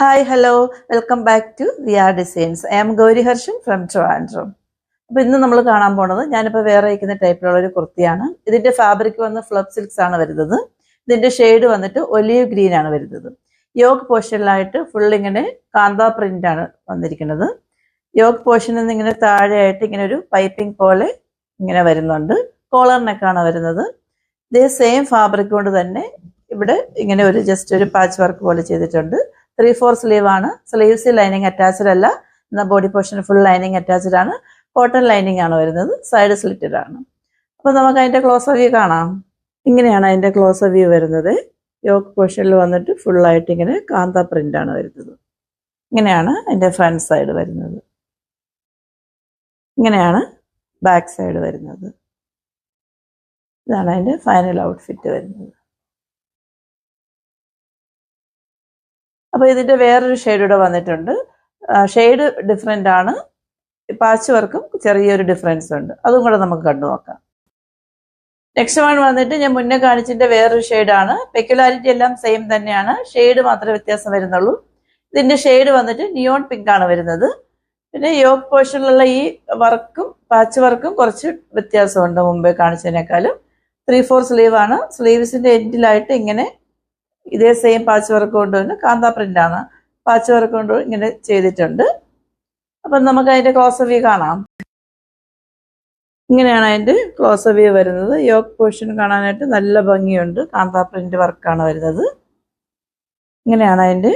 Hi hello welcome back to V R designs I am Gauri Harshan from Trivandrum അപ്പൊ ഇന്ന് നമ്മൾ കാണാൻ പോണത് ഞാനിപ്പോൾ വേറെ അയക്കുന്ന ടൈപ്പിലുള്ള ഒരു കുർത്തിയാണ്. ഇതിന്റെ ഫാബ്രിക് വന്ന് ഫ്ലബ് സിൽക്സ് ആണ് വരുന്നത്. ഇതിന്റെ ഷെയ്ഡ് വന്നിട്ട് ഒലിവ് ഗ്രീൻ ആണ് വരുന്നത്. യോഗ് പോർഷനിലായിട്ട് ഫുൾ ഇങ്ങനെ കാന്ത പ്രിന്റ് ആണ് വന്നിരിക്കുന്നത്. യോഗ് പോർഷനിൽ നിന്ന് ഇങ്ങനെ താഴെയായിട്ട് ഇങ്ങനെ ഒരു പൈപ്പിംഗ് പോലെ ഇങ്ങനെ വരുന്നുണ്ട്. കോളർ നെക്കാണ് വരുന്നത്. ഇതേ സെയിം ഫാബ്രിക് കൊണ്ട് തന്നെ ഇവിടെ ഇങ്ങനെ ഒരു ജസ്റ്റ് ഒരു പാച്ച് വർക്ക് പോലെ ചെയ്തിട്ടുണ്ട്. ത്രീ ഫോർ സ്ലീവ് ആണ്. സ്ലീവ്സ് ലൈനിങ് അറ്റാച്ച്ഡ് അല്ല. എന്നാൽ body portion full lining attached ആണ്. കോട്ടൺ ലൈനിങ് ആണ് വരുന്നത്. സൈഡ് സ്ലിറ്റഡ് ആണ്. അപ്പോൾ നമുക്ക് അതിന്റെ ക്ലോസ് വ്യൂ കാണാം. ഇങ്ങനെയാണ് അതിന്റെ ക്ലോസ് വ്യൂ വരുന്നത്. യോക്ക് പോർഷനിൽ വന്നിട്ട് ഫുൾ ആയിട്ട് ഇങ്ങനെ കാന്ത ആണ് വരുന്നത്. ഇങ്ങനെയാണ് അതിന്റെ ഫ്രണ്ട് സൈഡ് വരുന്നത്. ഇങ്ങനെയാണ് ബാക്ക് സൈഡ് വരുന്നത്. ഇതാണ് അതിന്റെ ഫൈനൽ ഔട്ട്ഫിറ്റ് വരുന്നത്. അപ്പൊ ഇതിന്റെ വേറൊരു ഷെയ്ഡ് ഇവിടെ വന്നിട്ടുണ്ട്. ഷെയ്ഡ് ഡിഫറെന്റ് ആണ്. പാച്ച് വർക്കും ചെറിയൊരു ഡിഫറൻസ് ഉണ്ട്. അതും കൂടെ നമുക്ക് കണ്ടു നോക്കാം. നെക്സ്റ്റ് വൺ വന്നിട്ട് ഞാൻ മുന്നേ കാണിച്ചതിന്റെ വേറൊരു ഷെയ്ഡാണ് പെക്യുലാരിറ്റി എല്ലാം സെയിം തന്നെയാണ്. ഷെയ്ഡ് മാത്രമേ വ്യത്യാസം വരുന്നുള്ളൂ. ഇതിന്റെ ഷെയ്ഡ് വന്നിട്ട് നിയോൺ പിങ്ക് ആണ് വരുന്നത്. പിന്നെ യോഗ് പോർഷനിലുള്ള ഈ വർക്കും പാച്ച് വർക്കും കുറച്ച് വ്യത്യാസമുണ്ട് മുമ്പേ കാണിച്ചതിനേക്കാളും. ത്രീ ഫോർ സ്ലീവ് ആണ്. സ്ലീവ്സിന്റെ എൻഡിലായിട്ട് ഇങ്ങനെ ഇതേ സെയിം പാച്ച് വർക്ക് കൊണ്ട് തന്നെ കാന്ത പ്രിന്റ് ആണ്. പാച്ച് വർക്ക് കൊണ്ട് ഇങ്ങനെ ചെയ്തിട്ടുണ്ട്. അപ്പം നമുക്ക് അതിന്റെ ക്ലോസ് വ്യൂ കാണാം. ഇങ്ങനെയാണ് അതിന്റെ ക്ലോസ് വ്യൂ വരുന്നത്. യോക്ക് പോർഷൻ കാണാനായിട്ട് നല്ല ഭംഗിയുണ്ട്. കാന്താ പ്രിന്റ് വർക്കാണ് വരുന്നത്. ഇങ്ങനെയാണ് അതിന്റെ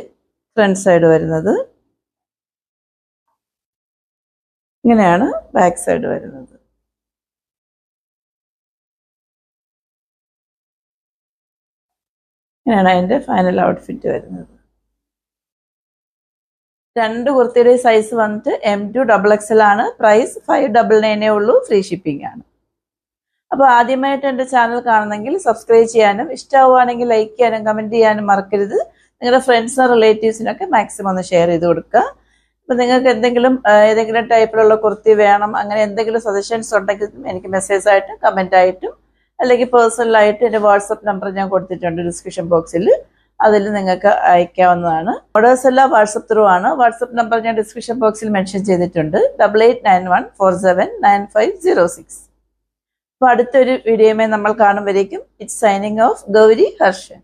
ഫ്രണ്ട് സൈഡ് വരുന്നത്. ഇങ്ങനെയാണ് ബാക്ക് സൈഡ് വരുന്നത്. ഇങ്ങനെയാണ് അതിന്റെ ഫൈനൽ ഔട്ട്ഫിറ്റ് വരുന്നത്. രണ്ട് കുർത്തിയുടെ സൈസ് വന്നിട്ട് എം ടു ഡബിൾ എക്സൽ ആണ്. പ്രൈസ് ഫൈവ് ഡബിൾ നയനേ ഉള്ളൂ. ഫ്രീ ഷിപ്പിംഗ് ആണ്. അപ്പോൾ ആദ്യമായിട്ട് എന്റെ ചാനൽ കാണുന്നെങ്കിൽ സബ്സ്ക്രൈബ് ചെയ്യാനും ഇഷ്ടമാവുകയാണെങ്കിൽ ലൈക്ക് ചെയ്യാനും കമന്റ് ചെയ്യാനും മറക്കരുത്. നിങ്ങളുടെ ഫ്രണ്ട്സിനും റിലേറ്റീവ്സിനൊക്കെ മാക്സിമം ഒന്ന് ഷെയർ ചെയ്ത് കൊടുക്കുക അപ്പോൾ നിങ്ങൾക്ക് എന്തെങ്കിലും ഏതെങ്കിലും ടൈപ്പിലുള്ള കുർത്തി വേണം അങ്ങനെ എന്തെങ്കിലും സജഷൻസ് ഉണ്ടെങ്കിൽ എനിക്ക് മെസ്സേജ് ആയിട്ടും കമന്റ് ആയിട്ടും അല്ലെങ്കിൽ പേഴ്സണലായിട്ട് എന്റെ വാട്സപ്പ് നമ്പർ ഞാൻ കൊടുത്തിട്ടുണ്ട് ഡിസ്ക്രിപ്ഷൻ ബോക്സിൽ അതിൽ നിങ്ങൾക്ക് അയക്കാവുന്നതാണ്. ഓർഡേഴ്സ് എല്ലാം വാട്സപ്പ് ത്രൂ ആണ്. വാട്സപ്പ് നമ്പർ ഞാൻ ഡിസ്ക്രിപ്ഷൻ ബോക്സിൽ മെൻഷൻ ചെയ്തിട്ടുണ്ട്. Double eight nine one four seven nine five zero six അപ്പോൾ അടുത്തൊരു വീഡിയോമേ നമ്മൾ കാണുമ്പോഴേക്കും it's signing off Gauri Harshan.